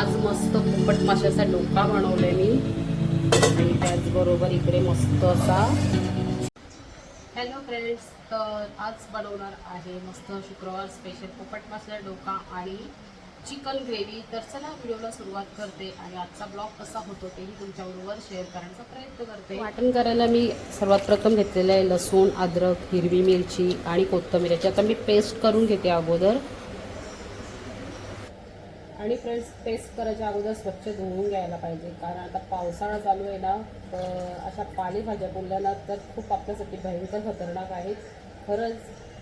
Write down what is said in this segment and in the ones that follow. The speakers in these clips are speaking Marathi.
आज मस्त पोपट माशाचा डोका बनवलाय मी. आणि त्याचबरोबर इकडे मस्त असा हॅलो फ्रेंड्स तर आज बनवणार आहे मस्त शुक्रवार स्पेशल पोपट माशाचा डोका आणि चिकन ग्रेव्ही तर चला व्हिडिओला सुरुवात करते आणि आजचा ब्लॉग कसा होतो तेही तुमच्याबरोबर शेअर करण्याचा प्रयत्न करते. वाटण करायला मी सर्वात प्रथम घेतलेलं आहे लसूण अद्रक हिरवी मिरची आणि कोथंबीर. याची आता मी पेस्ट करून घेते अगोदर. आणि फ्रेंड्स पेस्ट करायच्या अगोदर स्वच्छ धुवून घ्यायला पाहिजे. कारण आता पावसाळा चालू आहे ना तर अशा पालेभाज्या बोलल्या ना तर खूप आपल्यासाठी भयंकर खतरनाक आहेत खरंच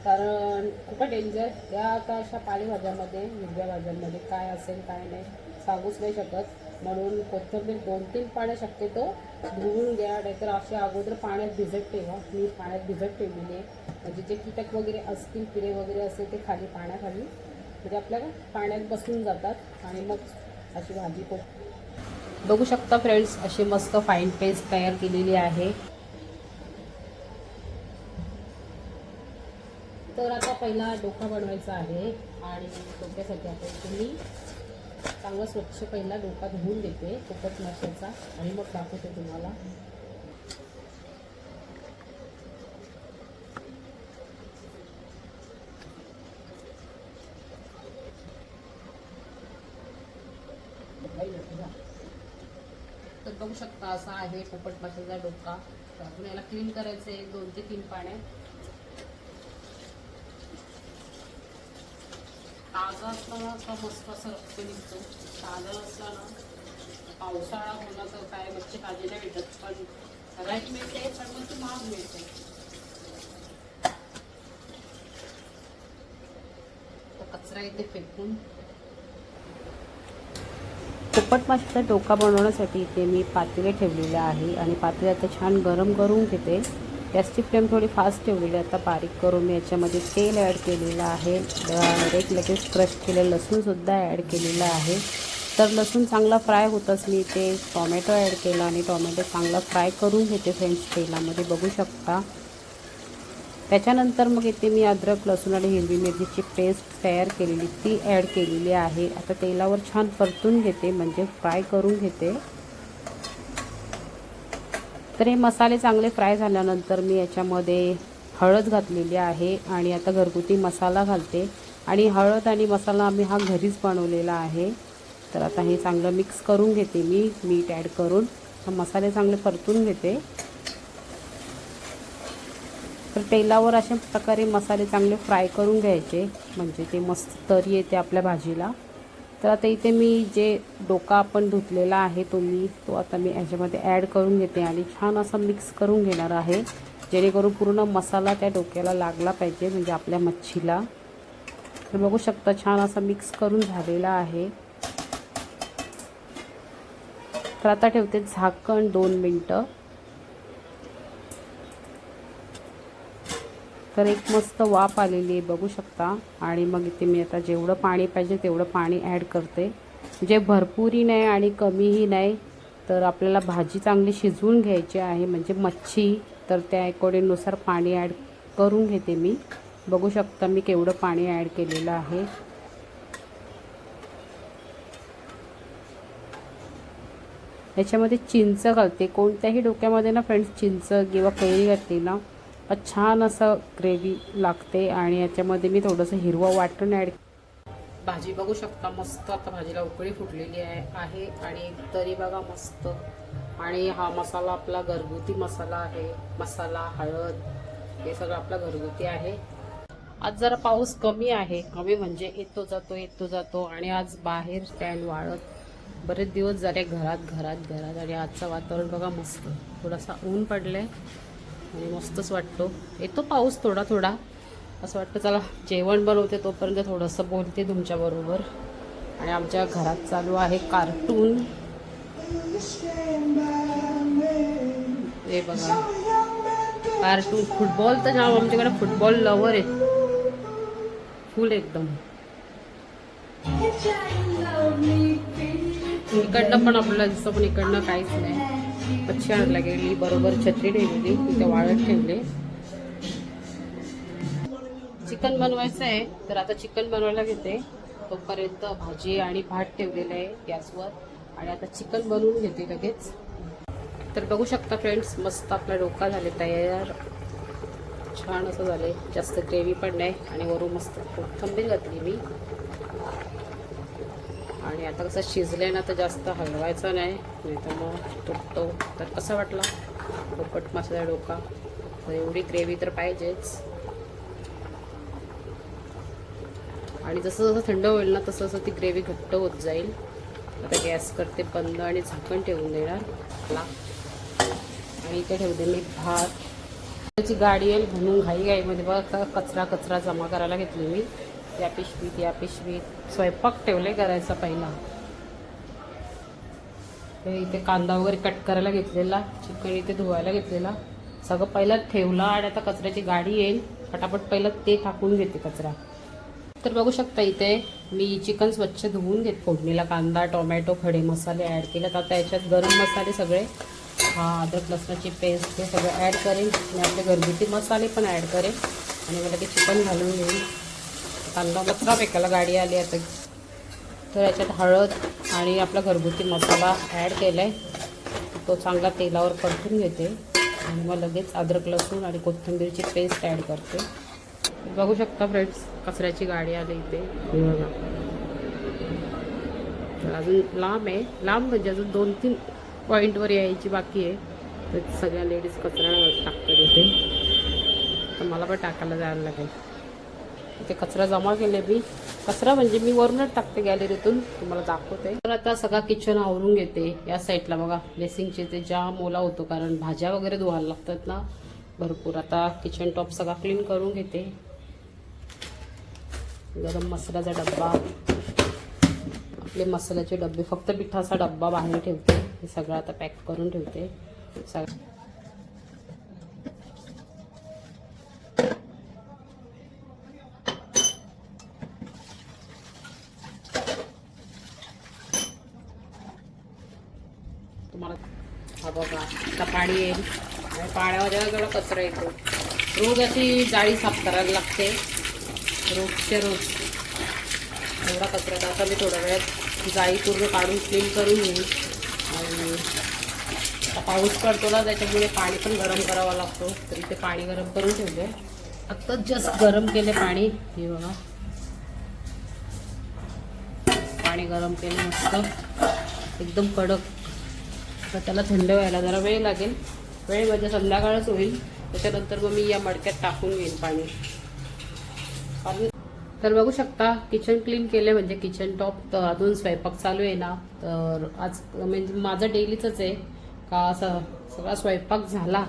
कारण खूप डेंजर त्या आता अशा पालेभाज्यामध्ये हिरव्या भाज्यांमध्ये काय असेल काय नाही सांगूच नाही शकत. म्हणून कोथिंबीर दोन तीन पाण्या शक्यतो धुवून घ्या. नाहीतर असे अगोदर पाण्यात भिजत ठेवा. मी पाण्यात भिजत ठेवलेली आहे. म्हणजे जे कीटक वगैरे असतील किडे वगैरे असेल ते खाली पाण्याखाली म्हणजे आपल्याला पाण्यात बसून जातात आणि मग अशी भाजी खूप बघू शकता फ्रेंड्स अशी मस्त फाईन पेस्ट तयार केलेली आहे. तर आता पहिला डोका बनवायचा आहे आणि डोक्यासाठी आपण तुम्ही चांगला स्वच्छ पहिला डोका धुवून देते कोकट माशाचा आणि मग दाखवते तुम्हाला तर बघू शकता असा आहे पोपट माशाचा डोका. तर आपण याला क्लीन करायचं आहे दोन ते तीन पाण्यात ताजा असताना मस्त असं रक्त निघतो. ताजा असला ना पावसाळा होणार तर काय मच्छी भाजी नाही भेटत पण राईट मिळते पण मग ती महाग मिळते. कचरा इथे फेकून पोपट माशाचा डोका बनवण्यासाठी इथे मी पातेले ठेवलेले आहे आणि पातेले आता छान गरम करून घेते. गॅसची फ्लेम थोडी फास्ट ठेवलेली आता बारीक करून मी याच्यामध्ये तेल ॲड केलेलं आहे. डायरेक्ट लगेच क्रश केलेलं लसूणसुद्धा ॲड केलेलं आहे. तर लसूण चांगला फ्राय होतच मी ते टॉमॅटो ॲड केला आणि टॉमॅटो चांगला फ्राय करून घेते फ्रेंड्स तेलामध्ये बघू शकता. त्याच्यानंतर मग इथे मी अद्रक लसूण आणि हिरवी मिरचीची पेस्ट तयार केलेली ती ॲड केलेली आहे. आता तेलावर छान परतून घेते म्हणजे फ्राय करून घेते. तर हे मसाले चांगले फ्राय झाल्यानंतर मी याच्यामध्ये हळद घातलेली आहे आणि आता घरगुती मसाला घालते. आणि हळद आणि मसाला आम्ही हा घरीच बनवलेला आहे. तर आता हे चांगलं मिक्स करून घेते मी मीठ ॲड करून. मसाले चांगले परतून घेते. तर तेलावर अशा प्रकारे मसाले चांगले फ्राय करून घ्यायचे. म्हणजे ते मस्त तरी येते आपल्या भाजीला. तर आता इथे मी जे डोका आपण धुतलेला आहे तो मी तो आता मी ह्याच्यामध्ये ॲड करून घेते आणि छान असा मिक्स करून घेणार आहे जेणेकरून पूर्ण मसाला त्या डोक्याला लागला पाहिजे म्हणजे आपल्या मच्छीला. तर बघू शकता छान असा मिक्स करून झालेला आहे. तर आता ठेवते झाकण दोन मिनटं. तर एक मस्त वाफ आलेली आहे बघू शकता. आणि मग इथे मी आता जेवढं पाणी पाहिजे तेवढं पाणी ॲड करते. जे भरपूरही नाही आणि कमीही नाही तर आपल्याला भाजी चांगली शिजवून घ्यायची आहे म्हणजे मच्छी. तर त्या अकॉर्डिंगनुसार पाणी ॲड करून घेते मी. बघू शकता मी केवढं पाणी ॲड केलेलं आहे. याच्यामध्ये चिंच घालते. कोणत्याही डोक्यामध्ये ना फ्रेंड्स चिंच किंवा कैरी घातली ना छान असं ग्रेव्ही लागते आणि याच्यामध्ये मी थोडंसं हिरवं वाटण ॲड भाजी बघू शकता मस्त आता भाजीला उकळी फुटलेली आहे आहे आणि तरी बघा मस्त. आणि हा मसाला आपला घरगुती मसाला आहे मसाला हळद हे सगळं आपला घरगुती आहे. आज जरा पाऊस कमी आहे कमी म्हणजे येतो जातो येतो जातो आणि आज बाहेर स्टँड वाळत. बरेच दिवस झाले घरात घरात घरात आणि आजचं वातावरण बघा मस्त. थोडासा ऊन पडलं आणि मस्तच वाटतो. येतो पाऊस थोडा थोडा. असं वाटतं चला जेवण बनवते तोपर्यंत थोडंसं बोलते तुमच्याबरोबर. आणि आमच्या घरात चालू आहे कार्टून. हे बघा. कार्टून फुटबॉल तर जाम आमच्याकडे फुटबॉल लवर आहे फुल एकदम. इकडनं पण आपल्याला दिसतं पण इकडनं काहीच नाही. मच्छी आणला गेली बरोबर छत्री ठेवली तिथे वाळत ठेवले. चिकन बनवायचं आहे तर आता चिकन बनवायला घेते. तोपर्यंत भाजी आणि भात ठेवलेलं आहे गॅसवर. आणि आता चिकन बनवून घेते लगेच. तर बघू शकता फ्रेंड्स मस्त आपला डोका झाले तयार. छान असं झाले जास्त ग्रेव्ही पण नाही आणि वरून मस्त कोथंबीर घातली मी. आणि आता कसं शिजले ना तर जास्त हलवायचं नाही नाही तर मग तुटतो. तर कसा वाटला पोपट मसाला डोका. तर एवढी ग्रेव्ही तर पाहिजेच. आणि जसं जसं थंड होईल ना तसं तसं ती ग्रेव्ही घट्ट होत जाईल. आता गॅस करते बंद आणि झाकण ठेवून देणार. आणि इथे ठेवते मी भात. त्याची गाडी येईल म्हणून घाई घाईमध्ये म्हणजे बघा कचरा कचरा जमा करायला घेतली मी. या पिशवीत या पिशवीत स्वयंपाक ठेवले करायचा पहिला. इथे कांदा वगैरे कट करायला घेतलेला चिकन इथे धुवायला घेतलेला. सगळं पहिला ठेवला आणि आता कचऱ्याची गाडी येईल. फटाफट पहिलं ते टाकून घेते कचरा. तर बघू शकता इथे मी चिकन स्वच्छ धुवून घेत फोडणीला कांदा टोमॅटो खडे मसाले ॲड केले आता याच्यात गरम मसाले सगळे हा अद्रक लसणाची पेस्ट हे सगळं ॲड करेन. आणि आपले घरगुती मसाले पण ॲड करेन. आणि मला ते चिकन घालून घेईन कांदा कचरा फेकायला गाडी आली आता. तर याच्यात हळद आणि आपला घरगुती मसाला ॲड केला आहे तो चांगला तेलावर परतून घेते. आणि मग लगेच अद्रक लसूण आणि कोथिंबीरची पेस्ट ॲड करते. बघू शकता फ्रेंड्स कचऱ्याची गाडी आली इथे. तर अजून लांब आहे. लांब म्हणजे अजून दोन तीन पॉईंटवर यायची बाकी आहे. तर सगळ्या लेडीज कचरा टाकतात इथे. तर मला पण टाकायला जायला लागेल. इथे कचरा जमा केले मी. कचरा म्हणजे मी वरूनच टाकते गॅलरीतून तुम्हाला दाखवते. तर आता सगळा किचन आवरून घेते. या साईडला बघा बेसिंगचे ते जाम ओला होतो कारण भाज्या वगैरे धुवायला लागतात ना. भरपूर. आता किचन टॉप सगळा क्लीन करून घेते. गरम मसाल्याचा डब्बा. आपले मसाल्याचे डब्बे फक्त पिठाचा डब्बा बाहेर ठेवते. हे सगळं आता पॅक करून ठेवते. सग तुम्हाला हा बघा आता पाणी येईल आणि कचरा येतो. रोज अशी जाळी साफ करायला लागते. रोजच्या रोज. एवढा कचरा आता मी थोड्या वेळात जाळी पूर्ण काढून क्लीन करून घेईन आणि पाऊस पडतो ना त्याच्यामुळे पाणी पण गरम करावा लागतो. तरी ते पाणी गरम करून ठेवले. आत्ताच जस्ट गरम केले पाणी. हे बघा. पाणी गरम केलं मस्त. एकदम कडक. तर त्याला थंड व्हायला जरा वेळ लागेल. वेळ म्हणजे संध्याकाळच होईल. त्याच्यानंतर मग मी या मडक्यात टाकून घेईन पाणी. पाणी तर बघू शकता किचन क्लीन केले म्हणजे किचन टॉप तर अजून स्वयंपाक चालू आहे ना. तर आज म्हणजे माझं डेलीच आहे. का असं सगळा स्वयंपाक झाला.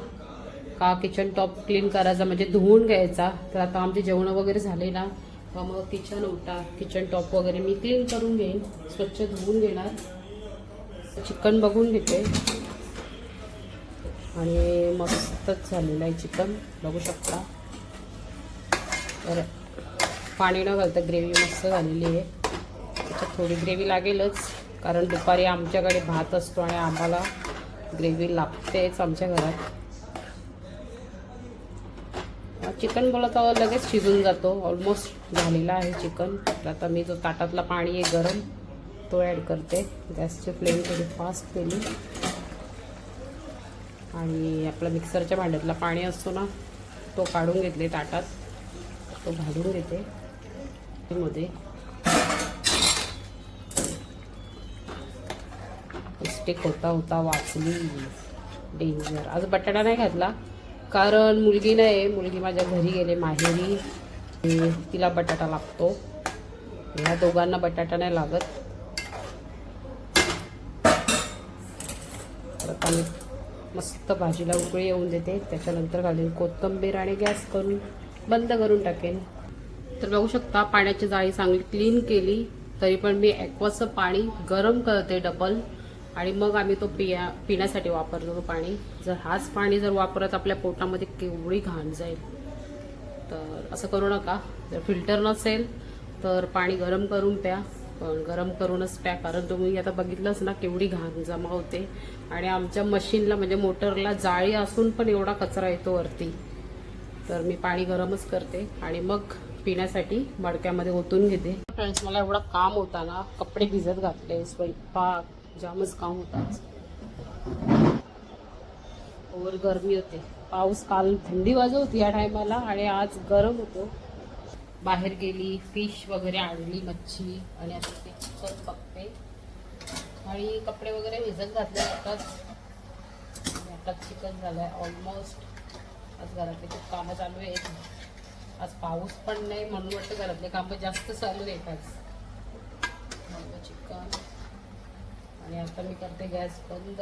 का किचन टॉप क्लीन करायचा म्हणजे धुवून घ्यायचा. तर आता आमचे जेवणं वगैरे झाले ना. का मग किचन उठा किचन टॉप वगैरे मी क्लीन करून घेईन. स्वच्छ धुवून घेणार. चिकन बघून घेते. आणि मस्तच झालेलं आहे चिकन. बघू शकता. तर पाणी न घालता. ग्रेव्ही मस्त झालेली आहे. त्याच्यात थोडी ग्रेव्ही लागेलच. कारण दुपारी आमच्याकडे भात असतो आणि आम्हाला ग्रेव्ही लागतेच आमच्या घरात. चिकन बोला तर लगेच शिजून जातो. ऑलमोस्ट झालेला आहे चिकन. तर आता मी जो ताटातला पाणी आहे गरम तो ॲड करते. गॅसची फ्लेम थोडी फास्ट केली. आणि आपला मिक्सरच्या भांड्यातला पाणी असतो ना तो काढून घेतले ताटात. तो भाजून घेते. मध्ये मिस्टेक होता होता वाचली. डेंजर आज बटाटा नाही घातला कारण मुलगी नाही मुलगी माझ्या घरी गेले माहेरी. तिला बटाटा लागतो. ह्या दोघांना बटाटा नाही लागत. मस्त भाजीला उकळी येऊन देते. त्याच्यानंतर घालेन कोथिंबीर आणि गॅस करून बंद करून टाकेन. तर बघू शकता पाण्याची जाळी चांगली क्लीन केली. तरी पण मी ॲक्वाचं पाणी गरम करते डबल आणि मग आम्ही तो पिया पिण्यासाठी वापरतो तो पाणी. जर हाच पाणी जर वापरत आपल्या पोटामध्ये केवढी घाण जाईल. तर असं करू नका. जर फिल्टर नसेल तर पाणी गरम करून प्या. पण गरम करूनच पॅक. कारण तुम्ही आता बघितलंच ना केवढी घाण जमा होते. आणि आमच्या मशीनला म्हणजे मोटरला जाळी असून पण एवढा कचरा येतो वरती. तर मी पाणी गरमच करते आणि मग पिण्यासाठी मडक्यामध्ये ओतून घेते. फ्रेंड्स मला एवढा काम होता ना. कपडे भिजत घातले स्वयंपाक जामच काम होताच ओवर गरमी होते. पाऊस काल थंडी वाजत होती या टायमाला आणि आज गरम होतो. बाहेर गेली फिश वगैरे आणली मच्छी आणि आता ते चिकन बघते आणि कपडे वगैरे भिजत घातले आताच. आता चिकन झालं आहे ऑलमोस्ट आज घरातले खूप कामं चालू आहेत. आज पाऊस पण नाही म्हणून वाटतं घरातले कामं जास्त चालू आहेत आज. चिकन आणि आता मी करते गॅस बंद.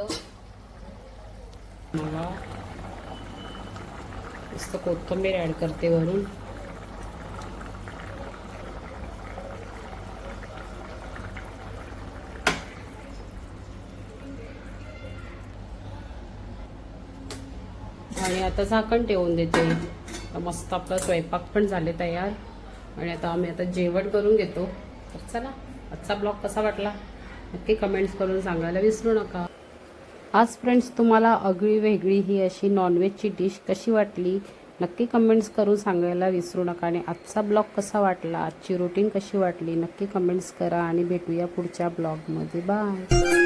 मला मस्त कोथिंबीर ॲड करते वरून आणि आता झाकण ठेवून देते. मस्त आपला स्वयंपाक पण झाले तयार. आणि आता आम्ही आता जेवण करून घेतो. तर चला आजचा ब्लॉग कसा वाटला? नक्की कमेंट्स करून सांगायला विसरू नका. आज फ्रेंड्स तुम्हाला अगळी वेगळी ही अशी नॉनव्हेजची डिश कशी वाटली? नक्की कमेंट्स करून सांगायला विसरू नका. आणि आजचा ब्लॉग कसा वाटला? आजची रुटीन कशी वाटली? नक्की कमेंट्स करा. आणि भेटूया पुढच्या ब्लॉगमध्ये. बाय